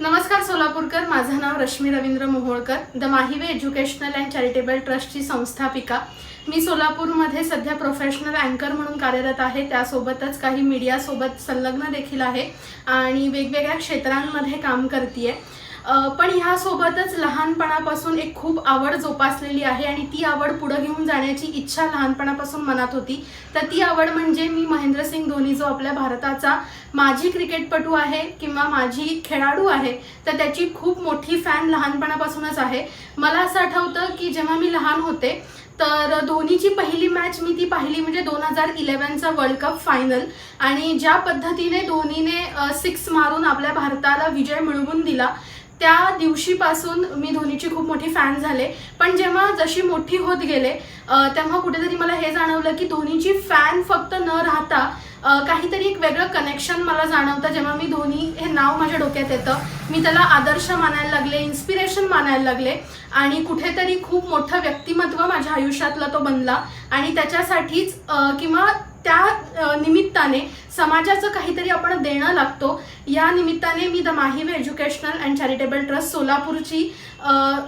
नमस्कार सोलापूरकर माझं नाव Rashmi Ravindra Moholkar the Mahive educational and charitable ट्रस्टची संस्थापिका. मी सोलापूरमध्ये सध्या प्रोफेशनल अँकर म्हणून कार्यरत आहे त्यासोबतच काही मीडियासोबत संलग्न देखील आहे आणि वेगवेगळ्या क्षेत्रांमध्ये काम करते आहे पण ह्यासोबतच लहानपणापासून एक खूप आवड जोपासलेली आहे आणि ती आवड पुढं घेऊन जाण्याची इच्छा लहानपणापासून मनात होती. तर ती आवड म्हणजे मी महेंद्रसिंग धोनी जो आपल्या भारताचा माझी क्रिकेटपटू आहे किंवा माझी खेळाडू आहे तर त्याची खूप मोठी फॅन लहानपणापासूनच आहे. मला असं आठवतं की जेव्हा मी लहान होते तर धोनीची पहिली मॅच मी ती पाहिली म्हणजे दोन हजार इलेव्हनचा वर्ल्ड कप फायनल आणि ज्या पद्धतीने धोनीने सिक्स मारून आपल्या भारताला विजय मिळवून दिला त्या दिवशीपासून मी धोनीची खूप मोठी फॅन झाले. पण जेव्हा जशी मोठी होत गेले तेव्हा कुठेतरी मला हे जाणवलं की धोनीची फॅन फक्त न राहता काहीतरी एक वेगळं कनेक्शन मला जाणवतं. जेव्हा मी धोनी हे नाव माझ्या डोक्यात येतं मी त्याला आदर्श मानायला लागले इन्स्पिरेशन मानायला लागले आणि कुठेतरी खूप मोठं व्यक्तिमत्व माझ्या आयुष्यातला तो बनला. आणि त्याच्यासाठीच किंवा त्या निमित्ताने समाजाचं काहीतरी आपण देणं लागतो. या निमित्ताने मी the Mahim educational and charitable trust सोलापूरची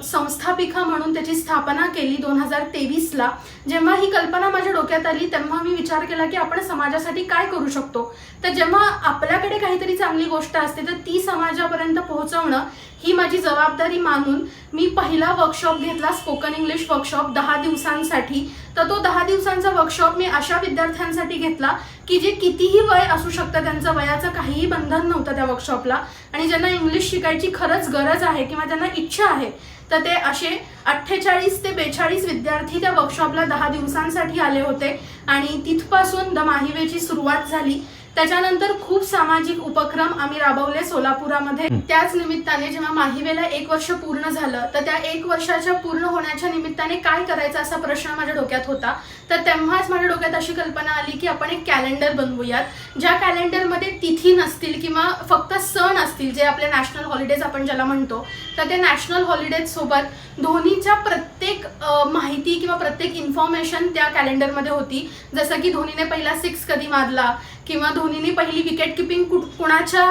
संस्थापिका म्हणून त्याची स्थापना केली दोन हजार तेवीसला. जेव्हा ही कल्पना माझ्या डोक्यात आली तेव्हा मी विचार केला की आपण समाजासाठी काय करू शकतो? तर जेव्हा आपल्याकडे काहीतरी चांगली गोष्ट असते तर ती समाजापर्यंत पोहोचवणं ही माझी जबाबदारी मानून मी पहिला वर्कशॉप घेतला स्पोकन इंग्लिश वर्कशॉप दहा दिवसांसाठी. तर तो दहा दिवसांचा वर्कशॉप मी अशा विद्यार्थ्यांसाठी घेतला की जे कितीही वय असू शकतं त्यांचं वयाचं काहीही बंधन नव्हतं त्या वर्कशॉपला आणि ज्यांना इंग्लिश शिकायची खरंच गरज आहे किंवा ज्यांना इच्छा आहे तर ते असे अठ्ठेचाळीस ते बेचाळीस विद्यार्थी त्या वर्कशॉपला दहा दिवसांसाठी आले होते. आणि तिथपासून द माहिवेची सुरुवात झाली. त्याच्यानंतर खूप सामाजिक उपक्रम आम्ही राबवले सोलापुरामध्ये. त्याच निमित्ताने जेव्हा माहिवेला एक वर्ष पूर्ण झालं तर त्या एक वर्षाच्या पूर्ण होण्याच्या निमित्ताने काय करायचं असा प्रश्न माझ्या डोक्यात होता. तर तेव्हाच माझ्या डोक्यात अशी कल्पना आली की आपण एक कॅलेंडर बनवूयात. ज्या कॅलेंडरमध्ये तिथी नसतील किंवा फक्त सण असतील जे आपले नॅशनल हॉलिडेज आपण ज्याला म्हणतो तर ते नॅशनल हॉलिडेजसोबत धोनीच्या प्रत्येक माहिती किंवा प्रत्येक इन्फॉर्मेशन त्या कॅलेंडरमध्ये होती. जसं की धोनीने पहिला सिक्स कधी मारला किंवा धोनीने पहिली विकेट किपिंग कुणाच्या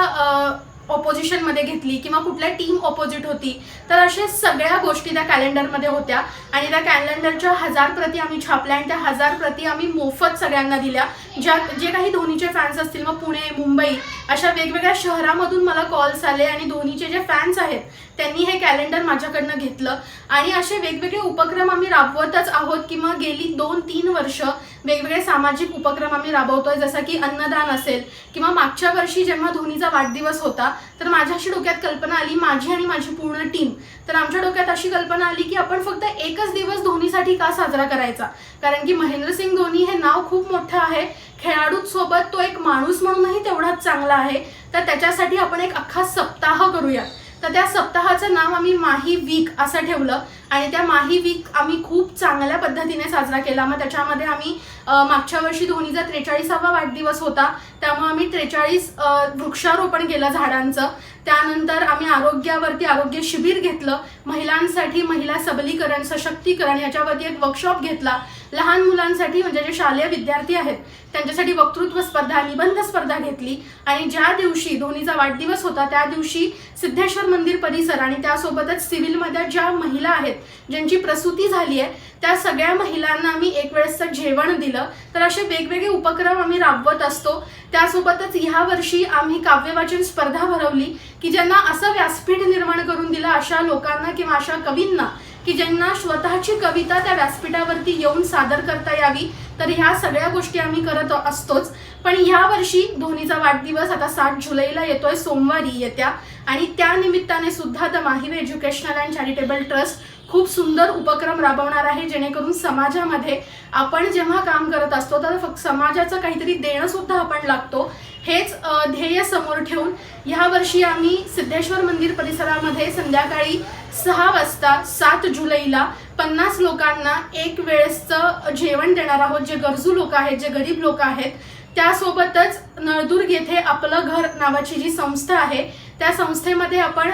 ऑपोजिशनमध्ये घेतली किंवा कुठल्या टीम ऑपोजिट होती तर अशा सगळ्या गोष्टी त्या कॅलेंडरमध्ये होत्या. आणि त्या कॅलेंडरच्या हजार प्रती आम्ही छापल्या आणि त्या हजार प्रती आम्ही मोफत सगळ्यांना दिल्या. ज्या जे काही धोनीचे फॅन्स असतील मग पुणे मुंबई अशा वेगवेगळ्या शहरामधून मला कॉल्स आले आणि धोनीचे जे फॅन्स आहेत त्यांनी हे कॅलेंडर माझ्याकडनं घेतलं. आणि असे वेगवेगळे उपक्रम आम्ही राबवतच आहोत किंवा गेली दोन तीन वर्ष वेगवेगळे सामाजिक उपक्रम आम्ही राबवतोय. जसं की अन्नदान असेल किंवा मागच्या वर्षी जेव्हा धोनीचा वाढदिवस होता तर माझ्याशी डोक्यात कल्पना आली माझी आणि माझी पूर्ण टीम तर आमच्या डोक्यात अशी कल्पना आली की आपण फक्त एकच दिवस धोनीसाठी का साजरा करायचा? कारण की महेंद्रसिंग धोनी हे नाव खूप मोठं आहे. खेळाडूंसोबत तो एक माणूस म्हणूनही तेवढाच चांगला आहे. तर त्याच्यासाठी आपण एक अख्खा सप्ताह करूया तर त्या सप्ताहाचं नाव आम्ही माही वीक असं ठेवलं. आणि त्या माही वीक आम्ही खूप चांगल्या पद्धतीने साजरा केला. मग त्याच्यामध्ये आम्ही मागच्या वर्षी धोनीचा त्रेचाळीसावा वाढदिवस होता. त्यामुळे आम्ही त्रेचाळीस वृक्षारोपण केलं झाडांचं. त्यानंतर आम्ही आरोग्यावरती आरोग्य शिबिर घेतलं. महिलांसाठी महिला सबलीकरण सशक्तीकरण याच्यावरती एक वर्कशॉप घेतला. लहान मुलांसाठी म्हणजे जे शालेय विद्यार्थी आहेत त्यांच्यासाठी वक्तृत्व स्पर्धा निबंध स्पर्धा घेतली. आणि ज्या दिवशी धोनीचा वाढदिवस होता त्या दिवशी सिद्धेश्वर मंदिर परिसर आणि त्यासोबतच सिव्हिलमध्ये ज्या महिला आहेत ज्यांची प्रसूती झाली आहे त्या सगळ्या महिलांना आम्ही एक वेळेसचं जेवण दिलं. तर असे वेगवेगळे उपक्रम आम्ही राबवत असतो. त्यासोबतच ह्या वर्षी आम्ही काव्यवाचन स्पर्धा भरवली की ज्यांना असं व्यासपीठ निर्माण करून दिलं अशा लोकांना किंवा अशा कवींना की ज्यांना स्वतःची कविता त्या व्यासपीठावरती येऊन सादर करता यावी तर ह्या सगळ्या गोष्टी आम्ही करत असतोच. पण ह्या वर्षी धोनीचा वाढदिवस आता सात जुलैला येतोय सोमवारी येत्या. आणि त्या निमित्ताने सुद्धा the Mahive educational and charitable trust खूप सुंदर उपक्रम राबवणार आहे जेणेकरून समाजामध्ये आपण जेव्हा काम करत असतो तर फक्त समाजाचं काहीतरी देणं सुद्धा आपण लागतो. हेच ध्येय समोर ठेवून ह्या वर्षी आम्ही सिद्धेश्वर मंदिर परिसरामध्ये संध्याकाळी सहा वाजता सात जुलैला पन्नास लोकांना एक वेळेसचं जेवण देणार आहोत जे गरजू लोक आहेत जे गरीब लोक आहेत त्यासोबतच नळदुर्ग येथे आपलं घर नावाची जी संस्था आहे त्या संस्थेमध्ये आपण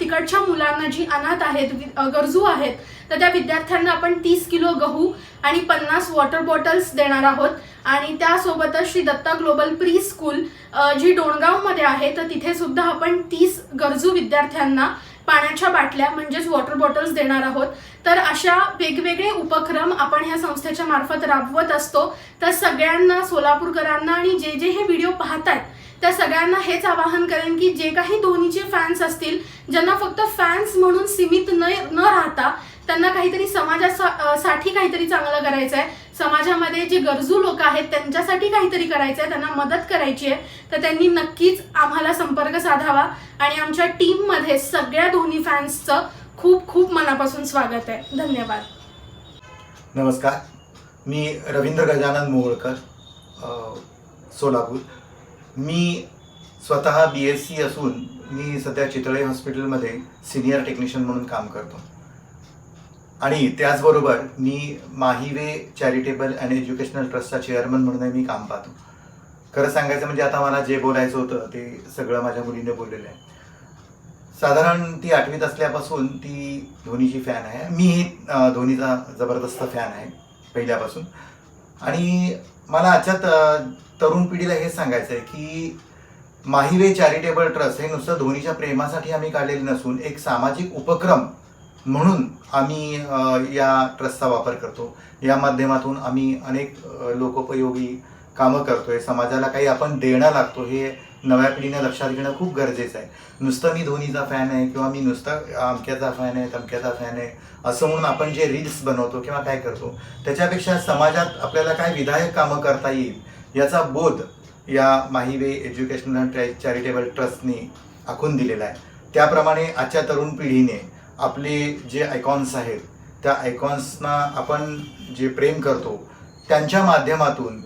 तिकडच्या मुलांना जी अनाथ आहेत गरजू आहेत तर त्या विद्यार्थ्यांना आपण तीस किलो गहू आणि पन्नास वॉटर बॉटल्स देणार आहोत. आणि त्यासोबतच Shri Datta global pre school जी डोणगावमध्ये आहे तर तिथे सुद्धा आपण तीस गरजू विद्यार्थ्यांना पाण्याच्या बाटल्या म्हणजेच वॉटर बॉटल्स देणार आहोत. तर अशा वेगवेगळे उपक्रम आपण ह्या संस्थेच्या मार्फत राबवत असतो. तर सगळ्यांना सोलापूरकरांना आणि जे जे हे व्हिडिओ पाहतात त्या सगळ्यांना हेच आवाहन करेन की जे काही धोनीचे फॅन्स असतील ज्यांना फक्त फॅन्स म्हणून सीमित न न राहता त्यांना काहीतरी समाजासाठी काहीतरी चांगलं करायचं आहे समाजामध्ये जे गरजू लोक आहेत त्यांच्यासाठी काहीतरी करायचं आहे त्यांना मदत करायची आहे तर त्यांनी नक्कीच आम्हाला संपर्क साधावा. आणि आमच्या टीममध्ये सगळ्या धोनी फॅन्सचं खूप खूप मनापासून स्वागत आहे. धन्यवाद. नमस्कार. मी रवींद्र गजानन मोहोळकर सोलापूर. मी स्वतः बी एस सी असून मी सध्या चितळे हॉस्पिटलमध्ये सिनियर टेक्निशियन म्हणून काम करतो. आणि त्याचबरोबर मी माहिवे चॅरिटेबल अँड एज्युकेशनल ट्रस्टचा चेअरमन म्हणून मी काम पाहतो. खरं सांगायचं म्हणजे आता मला जे बोलायचं होतं ते सगळं माझ्या मुलीने बोललेलं आहे. साधारण ती आठवीत असल्यापासून ती धोनीची फॅन आहे. मीही धोनीचा जबरदस्त फॅन आहे पहिल्यापासून. आणि मला आजच्यात तरुण पिढीला हे सांगायचं आहे की माहिवे चॅरिटेबल ट्रस्ट हे नुसतं धोनीच्या प्रेमासाठी आम्ही काढलेले नसून एक सामाजिक उपक्रम म्हणून आम्ही या ट्रस्टचा वापर करतो. या माध्यमातून आम्ही अनेक लोकोपयोगी कामं करतोय. समाजाला काही आपण देणं लागतो हे नव्या पिढीने लक्षात घेणं खूप गरजेचं आहे. नुसतं मी धोनीचा फॅन आहे किंवा मी नुसतं अमक्याचा फॅन आहे तमक्याचा फॅन आहे असं म्हणून आपण जे रील्स बनवतो किंवा काय करतो त्याच्यापेक्षा समाजात आपल्याला काय विधायक कामं करता येईल याचा बोध या माहिवे एज्युकेशनल चॅरिटेबल ट्रस्टने आखून दिलेला आहे. त्याप्रमाणे आजच्या तरुण पिढीने आपले जे आयकॉन्स आहेत त्या आयकॉन्सना आपण जे प्रेम करतो त्यांच्या माध्यमातून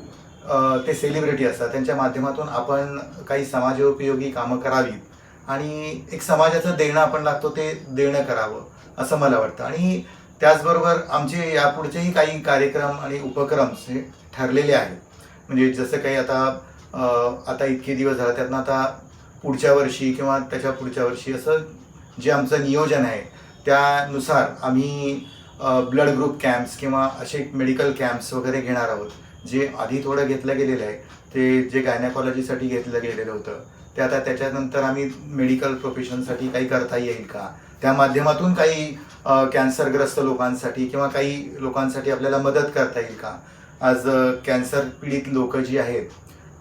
ते सेलिब्रिटी असतात. त्यांच्या माध्यमातून आपण काही समाजोपयोगी कामं करावीत आणि एक समाजाचं देणं आपण लागतो ते देणं करावं असं मला वाटतं. आणि त्याचबरोबर आमचे यापुढचेही काही कार्यक्रम आणि उपक्रम हे ठरलेले आहेत. म्हणजे जसं काही आता आता इतके दिवस झाला त्यातनं आता पुढच्या वर्षी किंवा त्याच्या पुढच्या वर्षी असं जे आमचं नियोजन आहे त्यानुसार आम्ही ब्लड ग्रुप कॅम्प्स किंवा असे मेडिकल कॅम्प्स वगैरे घेणार आहोत. जे आधी थोडं घेतलं गेलेलं आहे ते जे गायनॅकॉलॉजीसाठी घेतलं गेलेलं होतं ते आता त्याच्यानंतर आम्ही मेडिकल प्रोफेशनसाठी काही करता येईल का? त्या माध्यमातून काही कॅन्सरग्रस्त लोकांसाठी किंवा काही लोकांसाठी आपल्याला मदत करता येईल का? आज कॅन्सर पीडित लोक जी आहेत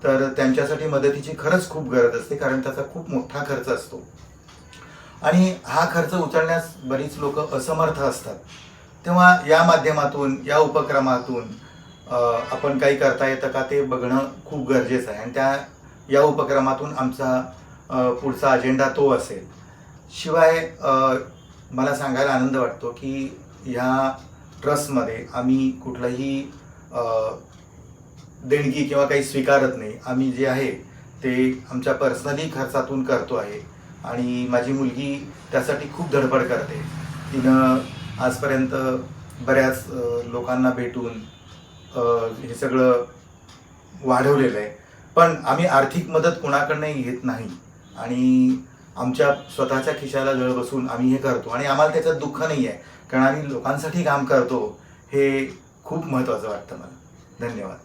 तर त्यांच्यासाठी मदतीची खरंच खूप गरज असते कारण त्याचा खूप मोठा खर्च असतो. आणि हा खर्च उचलण्यास बरीच लोक असमर्थ असतात. तेव्हा या माध्यमातून या उपक्रमातून आपण काही करता येतं का ते बघणं खूप गरजेचं आहे. आणि त्या या उपक्रमातून आमचा पुढचा अजेंडा तो असेल. शिवाय मला सांगायला आनंद वाटतो की ह्या ट्रस्टमध्ये आम्ही कुठलंही देणगी किंवा काही स्वीकारत नाही. आम्ही जे आहे ते आमच्या पर्सनली खर्चातून करतो आहे. आणि माझी मुलगी त्यासाठी खूप धडपड करते. तिनं आजपर्यंत बऱ्याच लोकांना भेटून हे सगळं वाढवलेलं आहे. पण आम्ही आर्थिक मदत कोणाकडनंही घेत नाही. आणि आमच्या स्वतःच्या खिशाला जळ बसून आम्ही हे करतो. आणि आम्हाला त्याच्यात दुःख नाही आहे. कारण आम्ही लोकांसाठी काम करतो हे खूप महत्त्वाचं वाटतं मला. धन्यवाद.